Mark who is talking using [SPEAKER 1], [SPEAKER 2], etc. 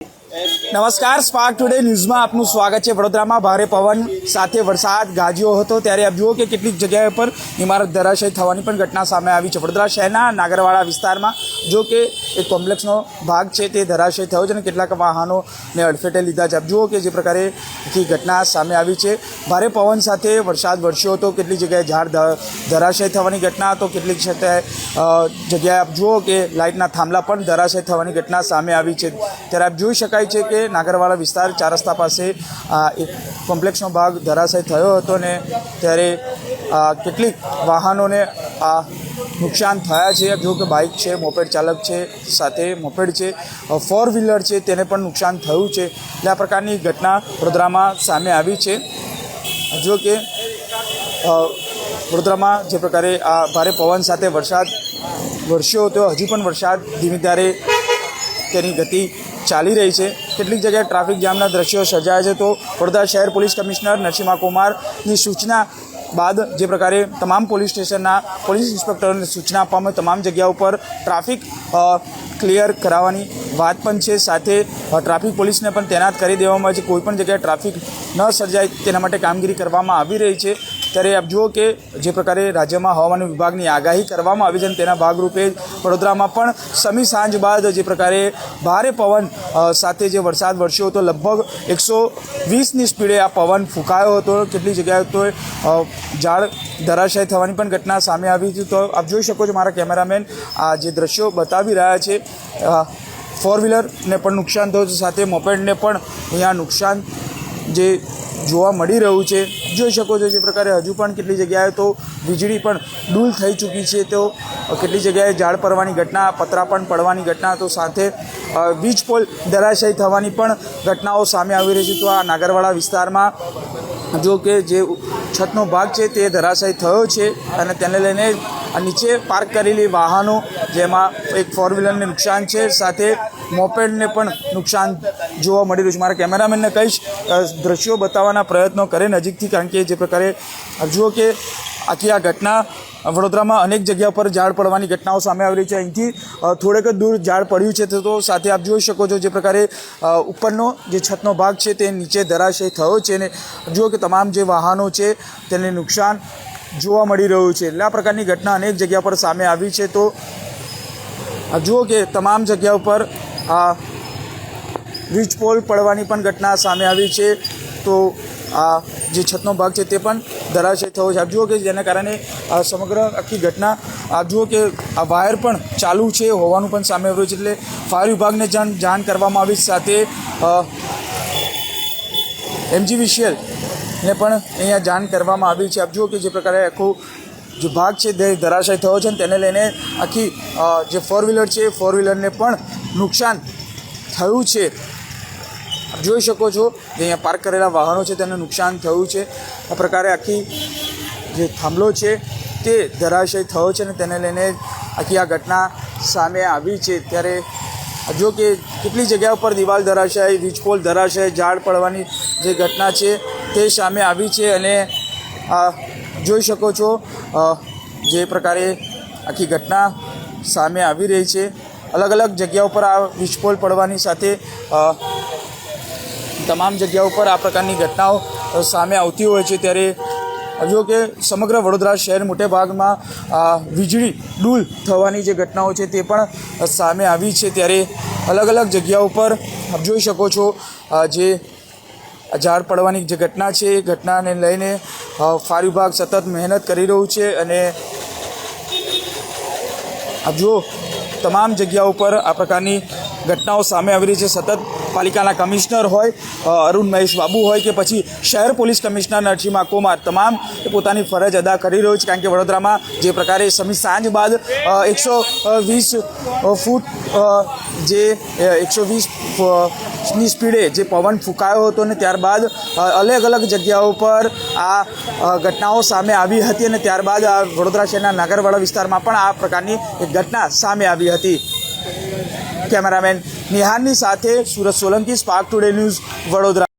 [SPEAKER 1] નમસ્કાર spark today ન્યૂઝમાં આપનું સ્વાગત છે. વડોદરામાં ભારે પવન સાથે વરસાદ ગાજ્યો હતો ત્યારે આપ જુઓ કે કેટલીક જગ્યાએ પર ઇમારત ધરાશય થવાની પણ ઘટના સામે આવી છે. વડોદરા શહેરના નાગરવાડા વિસ્તારમાં જો કે એ કોમ્પ્લેક્સનો ભાગ છે તે ધરાશય થયો છે અને કેટલાક વાહનોને અડફેટે લીધા છે. જુઓ કે જે પ્રકારે આખી ઘટના સામે આવી છે. ભારે પવન સાથે વરસાદ વરસ્યો હતો. કેટલી જગ્યાએ ઝાડ ધરાશય થવાની ઘટના તો કેટલીક જગ્યાએ આપ જુઓ કે લાઇટના થાંભલા પણ ધરાશય થવાની ઘટના સામે આવી છે. ત્યારે આપ જોઈ શકાય છે કે નાગરવાડા વિસ્તાર ચાર રસ્તા પાસે આ એક કોમ્પ્લેક્સનો ભાગ ધરાશય થયો હતો ને ત્યારે કેટલીક વાહનોને આ નુકસાન થયા છે. જો કે બાઇક છે, મોપેડ ચાલક છે, સાથે મોપેડ છે ફોર વ્હીલર છે, તેને પણ નુકસાન થયું છે. એટલે આ પ્રકારની ઘટના વડોદરામાં સામે આવી છે. જો કે વડોદરામાં જે પ્રકારે આ ભારે પવન સાથે વરસાદ વરસ્યો હતો, હજી પણ વરસાદ ધીમે ધારે તેની ગતિ ચાલી રહી છે. કેટલીક જગ્યાએ ટ્રાફિક જામના દ્રશ્યો સર્જાયા છે. તો વડોદરા શહેર પોલીસ કમિશનર નરસિંહા કુમારની સૂચના બાદ જે પ્રકારે તમામ પોલીસ સ્ટેશનના પોલીસ ઇન્સ્પેક્ટરોને સૂચના આપવામાં તમામ જગ્યા ઉપર ટ્રાફિક ક્લિયર કરાવવાની વાત પણ છે. સાથે ટ્રાફિક પોલીસને પણ તૈનાત કરી દેવામાં આવે છે. કોઈપણ જગ્યાએ ટ્રાફિક ન સર્જાય તેના માટે કામગીરી કરવામાં આવી રહી છે. ત્યારે આપ જુઓ કે જે પ્રકારે રાજ્યમાં હવામાન વિભાગની આગાહી કરવામાં આવી છે તેના ભાગરૂપે વડોદરામાં પણ સમી સાંજ બાદ જે પ્રકારે ભારે પવન સાથે જે વરસાદ વરસ્યો હતો, લગભગ એકસો વીસની સ્પીડે આ પવન ફૂંકાયો હતો. કેટલી જગ્યાએ તો ઝાડ ધરાશાય થવાની પણ ઘટના સામે આવી હતી તો આપ જોઈ શકો છો મારા કેમેરામેન, આ જે દ્રશ્યો બતાવી રહ્યા છે ફોર વ્હીલરને પણ નુકસાન થયું છે. સાથે મોપેડને પણ અહીંયા નુકસાન જે જોવા મળી રહ્યું છે, જોઈ શકો છો જે પ્રકારે હજુ પણ કેટલી જગ્યાએ તો વીજળી પણ ડૂલ થઈ ચૂકી છે. તો કેટલી જગ્યાએ ઝાડ પડવાની ઘટના પતરા પણ પડવાની ઘટના, તો સાથે વીજ પોલ ધરાશય થવાની પણ ઘટનાઓ સામે આવી રહી છે. તો આ નાગરવાડા વિસ્તારમાં જો કે જે છતનો ભાગ છે તે ધરાશય થયો છે અને તેને લઈને નીચે પાર્ક કરેલી વાહનો, જેમાં એક ફોર વ્હીલરને નુકસાન છે. સાથે મોપેડને પણ નુકસાન જોવા મળી રહ્યું છે. મારા કેમેરામેનને કહીશ દ્રશ્યો બતાવવાના પ્રયત્નો કરે નજીકથી, કારણ કે જે પ્રકારે જુઓ કે આખી આ ઘટના વડોદરામાં અનેક જગ્યા પર ઝાડ પડવાની ઘટનાઓ સામે આવી રહી છે. અહીંથી થોડેક જ દૂર ઝાડ પડ્યું છે, તો સાથે આપ જોઈ શકો છો જે પ્રકારે ઉપરનો જે છતનો ભાગ છે તે નીચે ધરાશય થયો છે અને જુઓ કે તમામ જે વાહનો છે તેને નુકસાન જોવા મળી રહ્યું છે. એટલે આ પ્રકારની ઘટના અનેક જગ્યા પર સામે આવી છે. તો જુઓ કે તમામ જગ્યા ઉપર આ વીજ પોલ પડવાની પણ ઘટના સામે આવી છે. તો આ જે છતનો ભાગ છે તે પણ ધરાશય થયો છે. આપ જુઓ કે જેના કારણે આ સમગ્ર આખી ઘટના, આપ જુઓ કે આ વાયર પણ ચાલુ છે, હોવાનું પણ સામે આવ્યું છે. એટલે ફાયર વિભાગને જાણ જાણ કરવામાં આવી સાથે એમજીવીસીએલ ને પણ અહીંયા જાણ કરવામાં આવી છે. આપ જુઓ કે જે પ્રકારે આખું જે ભાગ છે તે ધરાશય થયો છે તેને લઈને આખી જે ફોર વ્હીલર છે ફોર વ્હીલરને પણ નુકસાન થયું છે. જોઈ શકો છો જે અહીંયા પાર્ક કરેલા વાહનો છે, તેને નુકસાન થયું છે. આ પ્રકારે આખી જે થાંભલો છે, તે ધરાશય થયો છે અને તેને લઈને આખી આ ઘટના સામે આવી છે. ત્યારે જો કે કેટલી જગ્યા ઉપર દિવાલ ધરાશય, વીજપોલ ધરાશય, ઝાડ પડવાની જે ઘટના છે, તે સામે આવી છે અને જોઈ શકો છો જે પ્રકારે આખી ઘટના સામે આવી રહી છે. અલગ અલગ જગ્યા ઉપર આ વીજપોલ પડવાની સાથે તમામ જગ્યા ઉપર આ પ્રકારની ઘટનાઓ સામે આવતી હોય છે ત્યારે જો કે સમગ્ર વડોદરા શહેર મોટે ભાગમાં વીજળી ડૂલ થવાની જે ઘટનાઓ છે તે પણ સામે આવી છે ત્યારે અલગ અલગ જગ્યા ઉપર આપ જોઈ શકો છો જે ઝાડ પડવાની જે ઘટના છે એ ઘટનાને લઈને અ, ફાયર વિભાગ સતત મહેનત કરી રહ્યું છે અને આપ જુઓ તમામ જગ્યા ઉપર આ પ્રકારની ઘટનાઓ સામે આવી રહી છે. સતત પાલિકાના કમિશનર હોય અરુણ મહેશ બાબુ હોય કે પછી શહેર પોલીસ કમિશનર નરસિંહ કુમાર તમામ પોતાની ફરજ અદા કરી રહ્યો છે કારણ કે વડોદરામાં જે પ્રકારે સમી સાંજ બાદ એકસો વીસ ફૂટ જે એકસો વીસની સ્પીડે જે પવન ફૂંકાયો હતો અને ત્યારબાદ અલગ અલગ જગ્યાઓ પર આ ઘટનાઓ સામે આવી હતી અને ત્યારબાદ આ વડોદરા શહેરના નાગરવાડા વિસ્તારમાં પણ આ પ્રકારની ઘટના સામે આવી હતી. કેમેરામેન નિહાનની સાથે Surat Solanki spark today news Vadodara.